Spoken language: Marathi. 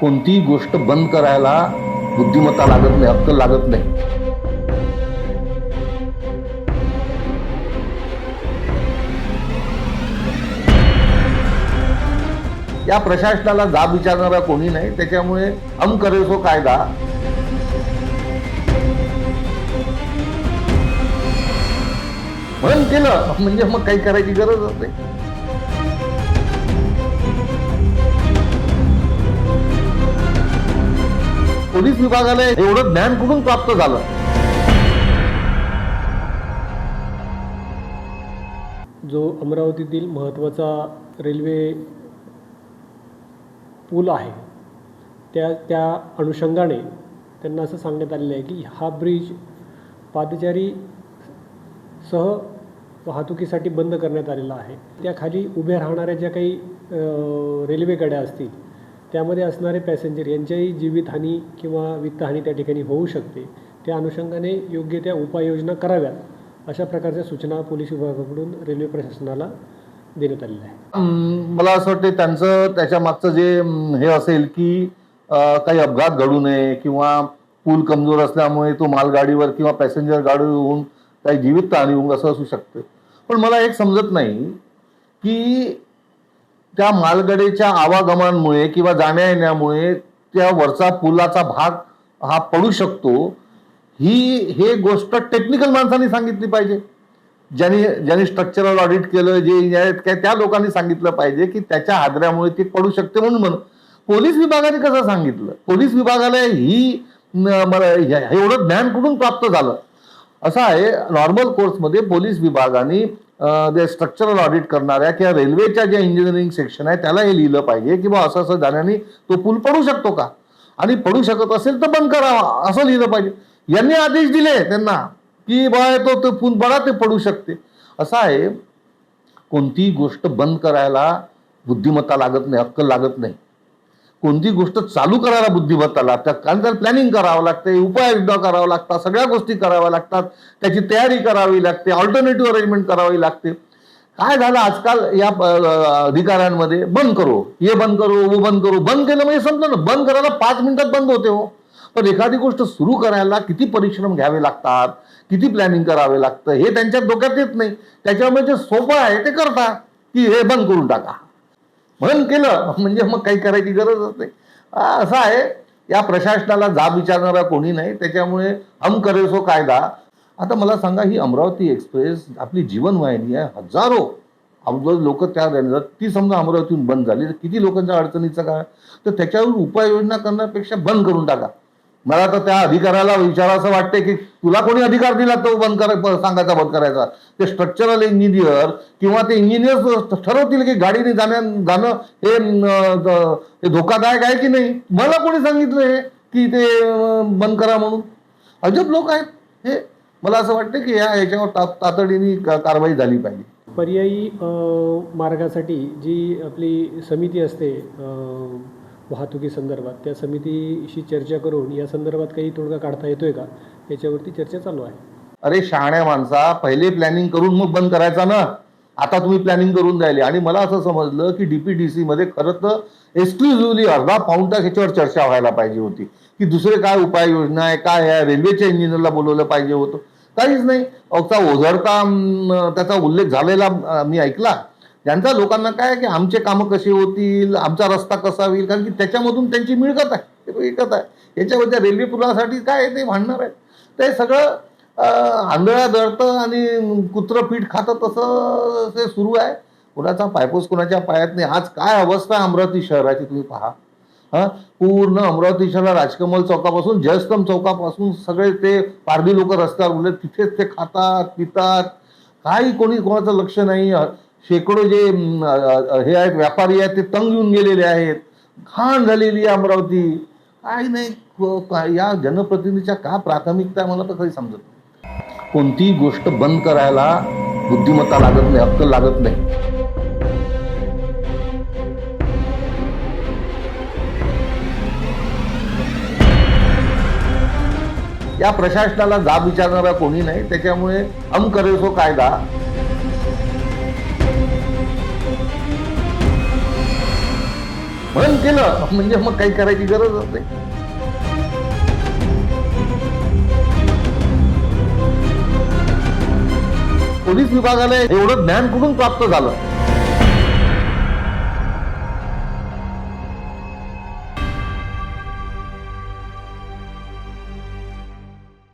कोणतीही गोष्ट बंद करायला बुद्धिमत्ता लागत नाही अक्कल लागत नाही. या प्रशासनाला जाब विचारणारा कोणी नाही त्याच्यामुळे हम करेसो कायदा. म्हणून केलं म्हणजे मग काही करायची गरजच नाही. पोलीस विभागाला एवढं ज्ञान कुठून प्राप्त झालं? जो अमरावतीतील महत्त्वाचा रेल्वे पूल आहे त्या त्या अनुषंगाने त्यांना असं सांगण्यात आलेलं आहे की हा ब्रिज पादचारी सह वाहतुकीसाठी बंद करण्यात आलेला आहे. त्याखाली उभ्या राहणाऱ्या ज्या काही रेल्वेगाड्या रेल्वे गाड्या असतील त्यामध्ये असणारे पॅसेंजर यांच्याही जीवितहानी किंवा वित्तहानी त्या ठिकाणी होऊ शकते. त्या अनुषंगाने योग्य त्या उपाययोजना कराव्यात अशा प्रकारच्या सूचना पोलीस विभागाकडून रेल्वे प्रशासनाला देण्यात आलेल्या आहे मला असं वाटते त्यांचं त्याच्या मागचं जे हे असेल की काही अपघात घडू नये किंवा पूल कमजोर असल्यामुळे तो मालगाडीवर किंवा पॅसेंजर गाडीवर होऊन काही जीवित हानी होऊन असं असू शकतं. पण मला एक समजत नाही की त्या मालगाडीच्या आवागमनामुळे किंवा जाण्या येण्यामुळे त्या वरचा पुलाचा भाग हा पडू शकतो ही हे गोष्ट टेक्निकल माणसांनी सांगितली पाहिजे. ज्यांनी ज्यांनी स्ट्रक्चरल ऑडिट केलं जे इंजिनियर काय त्या लोकांनी सांगितलं पाहिजे की त्याच्या हादऱ्यामुळे ती पडू शकते म्हणून म्हणून. पोलीस विभागाने कसं सांगितलं? पोलीस विभागाला ही मला हे- एवढं ज्ञान कुठून प्राप्त झालं? असं आहे नॉर्मल कोर्समध्ये पोलीस विभागाने जे स्ट्रक्चरल ऑडिट करणाऱ्या किंवा रेल्वेच्या ज्या इंजिनिअरिंग सेक्शन आहे त्याला हे लिहिलं पाहिजे की बा असं असं झाल्याने तो पूल पडू शकतो का? आणि पडू शकत असेल तर बंद करावा असं लिहिलं पाहिजे. यांनी आदेश दिले त्यांना की बा तो ते पूल बरा ते पडू शकते. असं आहे कोणतीही गोष्ट बंद करायला बुद्धिमत्ता लागत नाही अक्कल लागत नाही. कोणती गोष्ट चालू करायला बुद्धिमत्ता लागतात कारण त्याला प्लॅनिंग करावं लागते उपाययोजना करावं लागतात सगळ्या गोष्टी कराव्या लागतात त्याची तयारी करावी लागते ऑल्टरनेटिव्ह अरेंजमेंट करावी लागते. काय झालं आजकाल या अधिकाऱ्यांमध्ये? बंद करो. हे बंद करो वो बंद करो. बंद केलं म्हणजे समजलं ना. बंद करायला पाच मिनिटात बंद होते हो. पण एखादी गोष्ट सुरू करायला किती परिश्रम घ्यावे लागतात किती प्लॅनिंग करावे लागतं हे त्यांच्या डोक्यात येत नाही. त्याच्यामुळे जे सोपं आहे ते करता की हे बंद करून टाका. म्हणून केलं. म्हणजे मग काही करायची गरजच नाही. असं आहे. या प्रशासनाला जाब विचारणारा कोणी नाही. त्याच्यामुळे हम करे सो कायदा. आता मला सांगा ही अमरावती एक्सप्रेस आपली जीवनवाहिनी आहे हजारो. अब्दल लोक त्या जातात ती समजा अमरावतीहून बंद झाली. तर किती लोकांच्या अडचणीचं काय? तर त्याच्यावर उपाययोजना करण्यापेक्षा बंद करून टाका. मला तर त्या अधिकाऱ्याला विचारावं वाटते की तुला कोणी अधिकार दिला तो बंद कर सांगायचा बंद करायचा? ते स्ट्रक्चरल इंजिनियर किंवा ते इंजिनियर ठरवतील की गाडीने जाण्या जाणं हे धोकादायक आहे की नाही? मला कोणी सांगितलं हे की ते बंद करा म्हणून. अजब लोक आहेत. हे मला असं वाटतं की या याच्यावर ता- तातडीने कारवाई झाली पाहिजे. पर्यायी मार्गासाठी जी आपली समिती असते वाहतुकीसंदर्भात त्या समितीशी चर्चा करून या संदर्भात काही तोडगा काढता येतोय का? याच्यावरती चर्चा चालू आहे. अरे शहाण्या माणसा पहिले प्लॅनिंग करून मग बंद करायचा ना? आता तुम्ही प्लॅनिंग करून द्यायली आणि मला असं समजलं की डीपीडीसी मध्ये खरं तर एक्सक्लुझिव्हली अर्धा पाऊण तास याच्यावर चर्चा व्हायला पाहिजे होती. की दुसरे काय उपाययोजना आहे? काय आहे? रेल्वेच्या इंजिनियरला बोलवलं पाहिजे होतं. काहीच नाही. अगचा ओझरता त्याचा उल्लेख झालेला मी ऐकला. त्यांचा लोकांना काय की आमचे कामं कसे होतील आमचा रस्ता कसा होईल? कारण की त्याच्यामधून त्यांची मिळकत आहे ते मिळकत आहे. याच्यामध्ये रेल्वे पुलासाठी काय ते भांडणार आहे? ते सगळं आंधळ्या दळतं आणि कुत्रं पीठ खातं तसं ते सुरू आहे. कुणाचा पायपोस कुणाच्या पायात नाही. आज काय अवस्था आहे अमरावती शहराची तुम्ही पहा. हा? पूर्ण अमरावती शहरात राजकमल चौकापासून जयस्तंभ चौकापासून सगळे ते पारधी लोक रस्त्यावर उरले तिथेच ते खातात पितात. काही कोणी कोणाचं लक्ष नाही. शेकडो जे हे आहेत व्यापारी आहेत ते तंग येऊन गेलेले आहेत. घाण झालेली आहे अमरावती. काही नाही या जनप्रतिनिधीच्या का प्राथमिकता मला तर काही समजत नाही. कोणतीही गोष्ट बंद करायला बुद्धिमत्ता लागत नाही हक्क लागत नाही. या प्रशासनाला जाब विचारणारा कोणी नाही त्याच्यामुळे हम करे कायदा बंद केलं म्हणजे मग काही करायची गरज असते पोलीस विभागाला एवढं ज्ञान कुठून प्राप्त झालं?